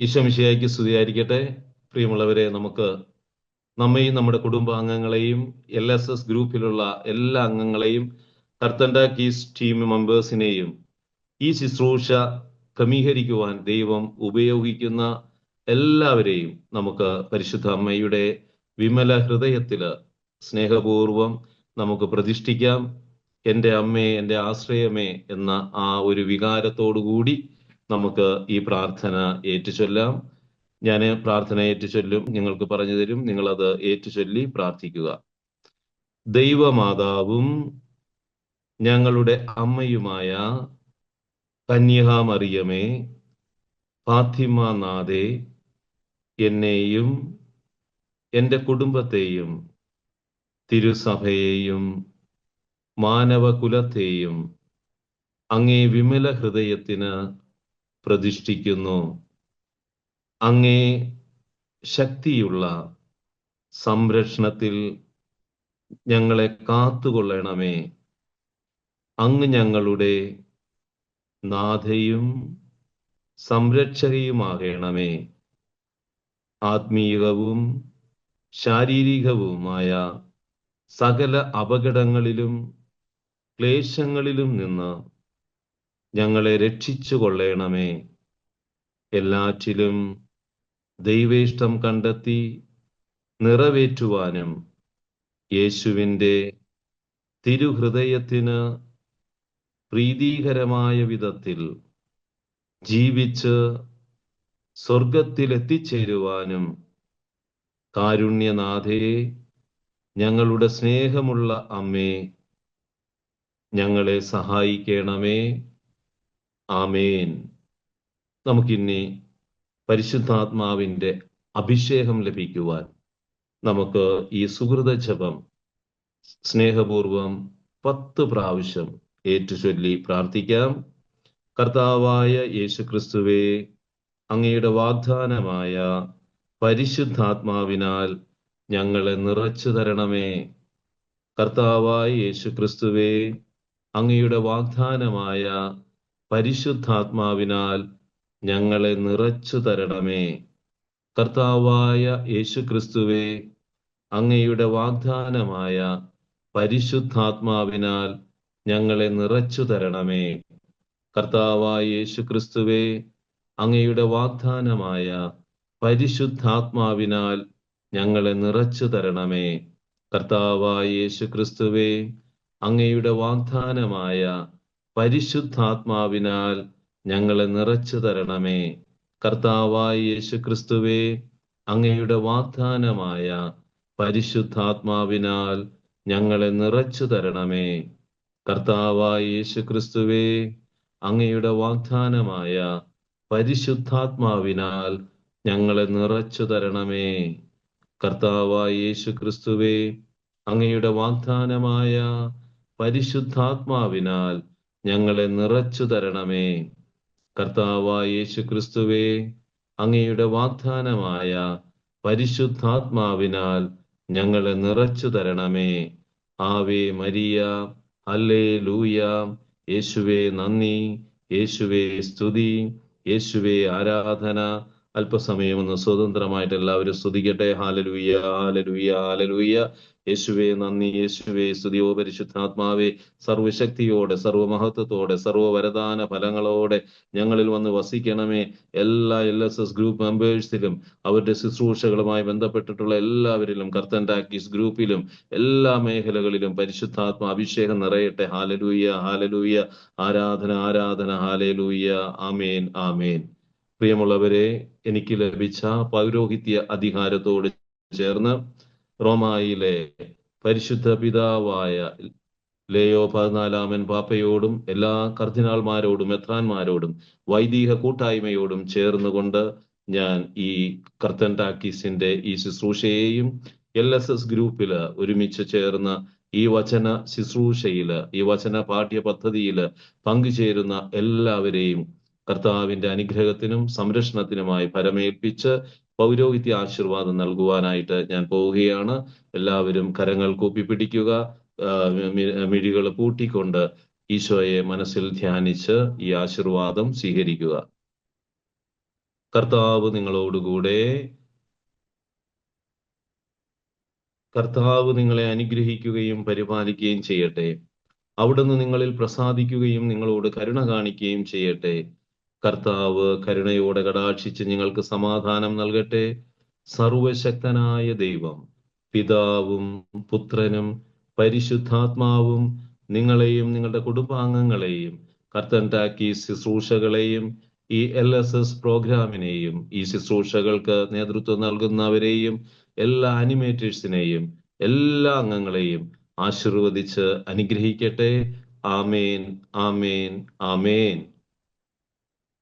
ഈശോമിശിയായിക്ക് സ്തുതിയായിരിക്കട്ടെ. പ്രിയമുള്ളവരെ നമുക്ക് നമ്മയും നമ്മുടെ കുടുംബാംഗങ്ങളെയും എൽ എസ് എസ് ഗ്രൂപ്പിലുള്ള എല്ലാ അംഗങ്ങളെയും കർത്തൻഡ കീസ് ടീം മെമ്പേഴ്സിനെയും ഈ ശുശ്രൂഷ ക്രമീകരിക്കുവാൻ ദൈവം ഉപയോഗിക്കുന്ന എല്ലാവരെയും നമുക്ക് പരിശുദ്ധ അമ്മയുടെ വിമല ഹൃദയത്തിൽ സ്നേഹപൂർവം നമുക്ക് പ്രതിഷ്ഠിക്കാം. എന്റെ അമ്മേ എന്റെ ആശ്രയമേ എന്ന ആ ഒരു വികാരത്തോടു കൂടി നമുക്ക് ഈ പ്രാർത്ഥന ഏറ്റുചൊല്ലാം. ഞാൻ പ്രാർത്ഥന ഏറ്റുചൊല്ലും നിങ്ങൾക്ക് പറഞ്ഞു തരും നിങ്ങളത് ഏറ്റുചൊല്ലി പ്രാർത്ഥിക്കുക. ദൈവമാതാവും ഞങ്ങളുടെ അമ്മയുമായ കന്യകാമറിയമേ ഫാത്തിമ നാഥേ എന്നെയും എന്റെ കുടുംബത്തെയും തിരുസഭയെയും മാനവകുലത്തെയും അങ്ങേ വിമല ഹൃദയത്തിന് പ്രതിഷ്ഠിക്കുന്നു. അങ്ങേ ശക്തിയുള്ള സംരക്ഷണത്തിൽ ഞങ്ങളെ കാത്തുകൊള്ളണമേ. അങ്ങ് ഞങ്ങളുടെ നാഥയും സംരക്ഷകയുമാകണമേ. ആത്മീയവും ശാരീരികവുമായ സകല അപകടങ്ങളിലും ക്ലേശങ്ങളിലും നിന്ന് ഞങ്ങളെ രക്ഷിച്ചു കൊള്ളണമേ. എല്ലാറ്റിലും ദൈവേഷ്ടം കണ്ടെത്തി നിറവേറ്റുവാനും യേശുവിന്റെ തിരുഹൃദയത്തിന് പ്രീതികരമായ വിധത്തിൽ ജീവിച്ച് സ്വർഗത്തിലെത്തിച്ചേരുവാനും കാരുണ്യനാഥയെ ഞങ്ങളുടെ സ്നേഹമുള്ള അമ്മേ ഞങ്ങളെ സഹായിക്കണമേ. ആമേൻ. നമുക്കിനി പരിശുദ്ധാത്മാവിന്റെ അഭിഷേകം ലഭിക്കുവാൻ നമുക്ക് ഈ സുഹൃത ജപം സ്നേഹപൂർവം പത്ത് പ്രാവശ്യം ഏറ്റുചൊല്ലി പ്രാർത്ഥിക്കാം. കർത്താവായ യേശുക്രിസ്തുവേ അങ്ങയുടെ വാഗ്ദാനമായ പരിശുദ്ധാത്മാവിനാൽ ഞങ്ങളെ നിറച്ചു തരണമേ. കർത്താവായ യേശുക്രിസ്തുവേ അങ്ങയുടെ വാഗ്ദാനമായ പരിശുദ്ധാത്മാവിനാൽ ഞങ്ങളെ നിറച്ചു തരണമേ. കർത്താവായ യേശുക്രിസ്തുവേ അങ്ങയുടെ വാഗ്ദാനമായ പരിശുദ്ധാത്മാവിനാൽ ഞങ്ങളെ നിറച്ചു തരണമേ. കർത്താവായ യേശുക്രിസ്തുവേ അങ്ങയുടെ വാഗ്ദാനമായ പരിശുദ്ധാത്മാവിനാൽ ഞങ്ങളെ നിറച്ചു തരണമേ. കർത്താവായ യേശുക്രിസ്തുവേ അങ്ങയുടെ വാഗ്ദാനമായ പരിശുദ്ധാത്മാവിനാൽ ഞങ്ങളെ നിറച്ചു തരണമേ. കർത്താവായ യേശുക്രിസ്തുവേ അങ്ങയുടെ വാഗ്ദാനമായ പരിശുദ്ധാത്മാവിനാൽ ഞങ്ങളെ നിറച്ചു തരണമേ. കർത്താവായ യേശുക്രിസ്തുവേ അങ്ങയുടെ വാഗ്ദാനമായ പരിശുദ്ധാത്മാവിനാൽ ഞങ്ങളെ നിറച്ചു തരണമേ. കർത്താവായ യേശുക്രിസ്തുവേ അങ്ങയുടെ വാഗ്ദാനമായ പരിശുദ്ധാത്മാവിനാൽ ഞങ്ങളെ നിറച്ചു തരണമേ. കർത്താവായ യേശുക്രിസ്തുവേ അങ്ങയുടെ വാഗ്ദാനമായ പരിശുദ്ധാത്മാവിനാൽ ഞങ്ങളെ നിറച്ചു തരണമേ. ആവേ മരിയ അല്ലേ ലൂയ യേശുവേ നന്ദി യേശുവേ സ്തുതി യേശുവേ ആരാധന അല്പസമയം ഒന്ന് സ്വതന്ത്രമായിട്ട് എല്ലാവരും സ്തുതിക്കട്ടെ. ഹാലലുയ്യ ഹാലലുയ്യ ഹാലലുയ്യ യേശുവേ നന്ദി. യേശുവേ സ്തുതിയോ പരിശുദ്ധാത്മാവേ. സർവശക്തിയോടെ സർവമഹത്വത്തോടെ സർവവരദാന ഫലങ്ങളോടെ ഞങ്ങളിൽ വന്ന് വസിക്കണമേ. എല്ലാ എൽ എസ് എസ് ഗ്രൂപ്പ് മെമ്പേഴ്സിലും അവരുടെ ശുശ്രൂഷകളുമായി ബന്ധപ്പെട്ടിട്ടുള്ള എല്ലാവരിലും കർത്തൻ ടാക്കീസ് ഗ്രൂപ്പിലും എല്ലാ മേഖലകളിലും പരിശുദ്ധാത്മ അഭിഷേകം നിറയട്ടെ. Hallelujah hallelujah. ആരാധന ആരാധന. ഹാലലൂയ. Amen amen. പ്രിയമുള്ളവരെ എനിക്ക് ലഭിച്ച പൗരോഹിത്യ അധികാരത്തോട് ചേർന്ന് റോമായിലെ പരിശുദ്ധ പിതാവായ ലേയോ പതിനാലാമൻ പാപ്പയോടും എല്ലാ കർദിനാൾമാരോടും എത്രാന്മാരോടും വൈദിക കൂട്ടായ്മയോടും ചേർന്നുകൊണ്ട് ഞാൻ ഈ കർത്തൻ ടാക്കീസിന്റെ ഈ ശുശ്രൂഷയെയും എൽ എസ് എസ് ഗ്രൂപ്പിൽ ഒരുമിച്ച് ചേർന്ന ഈ വചന ശുശ്രൂഷയിൽ ഈ വചന പാഠ്യ പദ്ധതിയിൽ പങ്കുചേരുന്ന എല്ലാവരെയും കർത്താവിന്റെ അനുഗ്രഹത്തിനും സംരക്ഷണത്തിനുമായി പരമേൽപ്പിച്ച് പൗരോഹിത്യ ആശീർവാദം നൽകുവാനായിട്ട് ഞാൻ പോവുകയാണ്. എല്ലാവരും കരങ്ങൾ കൂപ്പിപ്പിടിക്കുക മിഴികൾ പൂട്ടിക്കൊണ്ട് ഈശോയെ മനസ്സിൽ ധ്യാനിച്ച് ഈ ആശീർവാദം സ്വീകരിക്കുക. കർത്താവ് നിങ്ങളോടുകൂടെ. കർത്താവ് നിങ്ങളെ അനുഗ്രഹിക്കുകയും പരിപാലിക്കുകയും ചെയ്യട്ടെ. അവിടുന്ന് നിങ്ങളിൽ പ്രസാദിക്കുകയും നിങ്ങളോട് കരുണ കാണിക്കുകയും ചെയ്യട്ടെ. കർത്താവ് കരുണയോടെ കടാക്ഷിച്ച് നിങ്ങൾക്ക് സമാധാനം നൽകട്ടെ. സർവശക്തനായ ദൈവം പിതാവും പുത്രനും പരിശുദ്ധാത്മാവും നിങ്ങളെയും നിങ്ങളുടെ കുടുംബാംഗങ്ങളെയും കർത്തൻ ടാക്കി ശുശ്രൂഷകളെയും ഈ എൽ എസ് എസ് പ്രോഗ്രാമിനെയും ഈ ശുശ്രൂഷകൾക്ക് നേതൃത്വം നൽകുന്നവരെയും എല്ലാ അനിമേറ്റേഴ്സിനെയും എല്ലാ അംഗങ്ങളെയും ആശീർവദിച്ച് അനുഗ്രഹിക്കട്ടെ. ആമേൻ ആമേൻ ആമേൻ.